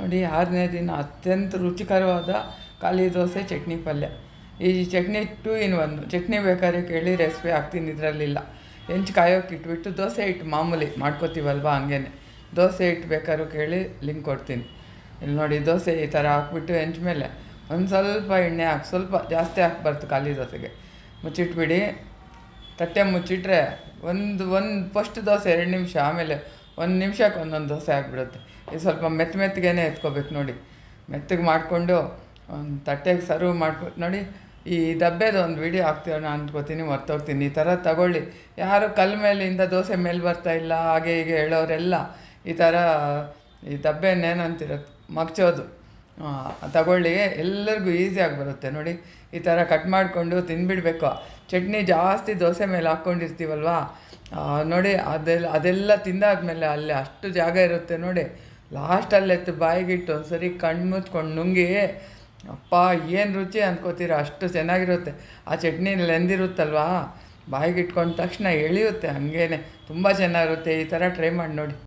ನೋಡಿ, ಆರನೇ ದಿನ ಅತ್ಯಂತ ರುಚಿಕರವಾದ ಖಾಲಿ ದೋಸೆ, ಚಟ್ನಿ ಪಲ್ಯ. ಈ chutney two in one chutney ಬೇಕಾದ್ರೆ ಕೇಳಿ ರೆಸಿಪಿ ಹಾಕ್ತೀನಿ, ಇದರಲ್ಲಿಲ್ಲ. ಹೆಂಚು ಕಾಯೋಕೆ ಇಟ್ಬಿಟ್ಟು ದೋಸೆ ಹಿಟ್ಟು ಮಾಮೂಲಿ ಮಾಡ್ಕೋತೀವಲ್ವ ಹಂಗೇನೆ. ದೋಸೆ ಹಿಟ್ಟು ಬೇಕಾದ್ರೂ ಕೇಳಿ ಲಿಂಕ್ ಕೊಡ್ತೀನಿ. ಇಲ್ಲಿ ನೋಡಿ, ದೋಸೆ ಈ ಥರ ಹಾಕ್ಬಿಟ್ಟು ಹೆಂಚ ಮೇಲೆ ಒಂದು ಸ್ವಲ್ಪ ಎಣ್ಣೆ ಹಾಕಿ, ಸ್ವಲ್ಪ ಜಾಸ್ತಿ ಹಾಕ್ಬಾರ್ದು ಖಾಲಿ ದೋಸೆಗೆ. ಮುಚ್ಚಿಟ್ಬಿಡಿ. ತಟ್ಟೆ ಮುಚ್ಚಿಟ್ರೆ ಒಂದು ಒಂದು ಫಸ್ಟ್ ದೋಸೆ, ಎರಡು ನಿಮಿಷ, ಆಮೇಲೆ ಒಂದು ನಿಮಿಷಕ್ಕೆ ಒಂದೊಂದು ದೋಸೆ ಆಗಿಬಿಡುತ್ತೆ. ಇದು ಸ್ವಲ್ಪ ಮೆತ್ತ ಮೆತ್ತಗೇನೆ ಎತ್ಕೋಬೇಕು ನೋಡಿ. ಮೆತ್ತಗೆ ಮಾಡಿಕೊಂಡು ಒಂದು ತಟ್ಟೆಗೆ ಸರ್ವ್ ಮಾಡ್ಕೊ ನೋಡಿ, ಈ ಡಬ್ಬೆದು ಒಂದು ವಿಡಿಯೋ ಹಾಕ್ತೀವಣ ಅಂದ್ಕೋತೀನಿ, ಮರ್ತೋಗ್ತೀನಿ. ಈ ಥರ ತಗೊಳ್ಳಿ. ಯಾರು ಕಲ್ಲ ಮೇಲಿಂದ ದೋಸೆ ಮೇಲೆ ಬರ್ತಾ ಇಲ್ಲ, ಹಾಗೆ ಹೀಗೆ ಹೇಳೋರೆಲ್ಲ ಈ ಥರ ಈ ದಬ್ಬೆನೇನಂತಿರ ಮಗ್ಚೋದು. ತಗೊಳ್ಳಿ, ಎಲ್ಲರಿಗೂ ಈಸಿಯಾಗಿ ಬರುತ್ತೆ ನೋಡಿ. ಈ ಥರ ಕಟ್ ಮಾಡಿಕೊಂಡು ತಿಂದ್ಬಿಡ್ಬೇಕು ಚಟ್ನಿ ಜಾಸ್ತಿ ದೋಸೆ ಮೇಲೆ ಹಾಕ್ಕೊಂಡಿರ್ತೀವಲ್ವಾ? ನೋಡಿ, ಅದೆಲ್ಲ ಅದೆಲ್ಲ ತಿಂದಾದ್ಮೇಲೆ ಅಲ್ಲಿ ಅಷ್ಟು ಜಾಗ ಇರುತ್ತೆ ನೋಡಿ. ಲಾಸ್ಟಲ್ಲಿ ಎತ್ತು ಬಾಯಿಗಿಟ್ಟು ಒಂದ್ಸರಿ ಕಣ್ಣು ಮುಚ್ಕೊಂಡು ನುಂಗಿ, ಅಪ್ಪ, ಏನು ರುಚಿ ಅಂದ್ಕೋತೀರ ಅಷ್ಟು ಚೆನ್ನಾಗಿರುತ್ತೆ. ಆ ಚಟ್ನಿ ಲೆಂದಿರುತ್ತಲ್ವಾ ಬಾಯಿಗೆ ಇಟ್ಕೊಂಡ ತಕ್ಷಣ ಎಳೆಯುತ್ತೆ, ಹಾಗೇನೆ. ತುಂಬ ಚೆನ್ನಾಗಿರುತ್ತೆ, ಈ ಥರ ಟ್ರೈ ಮಾಡಿ ನೋಡಿ.